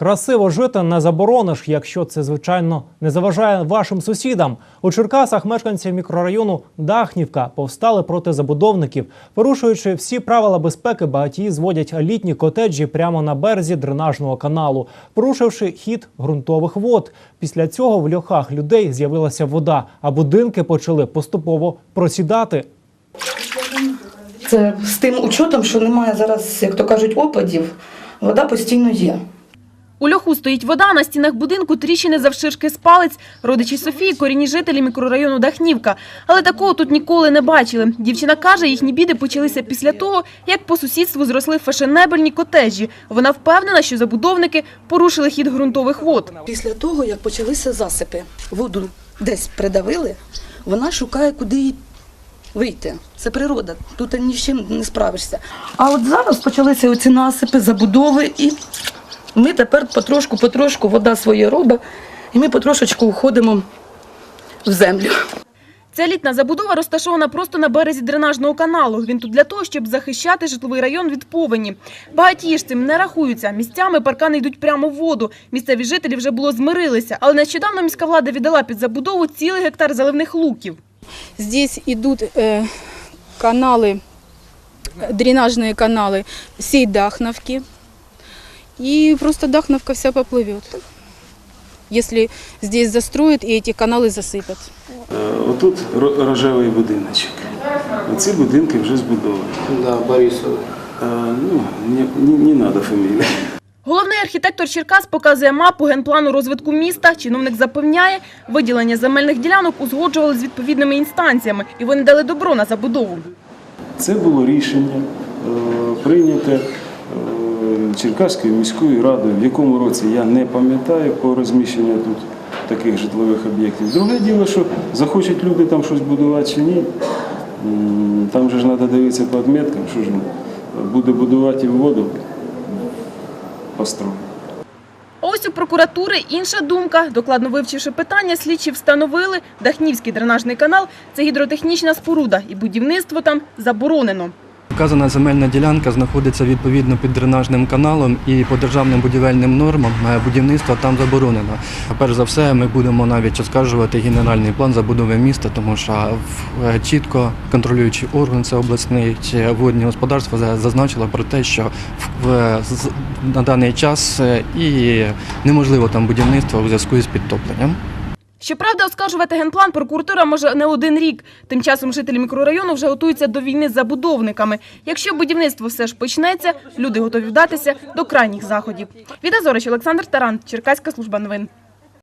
Красиво жити не заборониш, якщо це звичайно не заважає вашим сусідам. У Черкасах мешканці мікрорайону Дахнівка повстали проти забудовників, порушуючи всі правила безпеки, багатії зводять літні котеджі прямо на березі дренажного каналу, порушивши хід ґрунтових вод. Після цього в льохах людей з'явилася вода, а будинки почали поступово просідати. Це з тим учетом, що немає зараз, як то кажуть, опадів, вода постійно є. У льоху стоїть вода, на стінах будинку тріщини завширшки з палець. Родичі Софії – корінні жителі мікрорайону Дахнівка. Але такого тут ніколи не бачили. Дівчина каже, їхні біди почалися після того, як по сусідству зросли фешенебельні котеджі. Вона впевнена, що забудовники порушили хід ґрунтових вод. Після того, як почалися засипи, воду десь придавили, вона шукає, куди їй вийти. Це природа, тут ні з чим не справишся. А от зараз почалися оці насипи, забудови, і ми тепер потрошку-потрошку вода своє робить, і ми потрошечку уходимо в землю. Ця літна забудова розташована просто на березі дренажного каналу. Він тут для того, щоб захищати житловий район від повені. Багатії ж цим не рахуються. Місцями паркани йдуть прямо в воду. Місцеві жителі вже було змирилися. Але нещодавно міська влада віддала під забудову цілий гектар заливних луків. Здесь идут э, каналы, э, дренажные каналы всей Дахновки. И просто Дахновка вся поплывет. Если здесь застроят и эти каналы засыпят. Е, Отут ро- рожевий будиночок. Оці будинки вже збудовані. Да, Борисова. Е, Ну, не, не, не треба фамілії. Головний архітектор Черкас показує мапу генплану розвитку міста. Чиновник запевняє, виділення земельних ділянок узгоджували з відповідними інстанціями, і вони дали добро на забудову. Це було рішення е, прийняте Черкаською міською радою, в якому році я не пам'ятаю по розміщенню тут таких житлових об'єктів. Друге діло, що захочуть люди там щось будувати чи ні. Там же ж треба дивитися по відміткам, що ж буде будувати і воду построю. Ось у прокуратури інша думка. Докладно вивчивши питання, слідчі встановили, Дахнівський дренажний канал – це гідротехнічна споруда, і будівництво там заборонено. Вказана земельна ділянка знаходиться відповідно під дренажним каналом і по державним будівельним нормам е, будівництво там заборонено. Перш за все, ми будемо навіть оскаржувати генеральний план забудови міста, тому що е, чітко контролюючий орган, це обласний водні господарства, зазначило про те, що на даний час е, і неможливо там будівництво у зв'язку із підтопленням. Щоправда, оскаржувати генплан прокуратура може не один рік. Тим часом жителі мікрорайону вже готуються до війни з забудовниками. Якщо будівництво все ж почнеться, люди готові вдатися до крайніх заходів. Віда Зорич, Олександр Таран, Черкаська служба новин.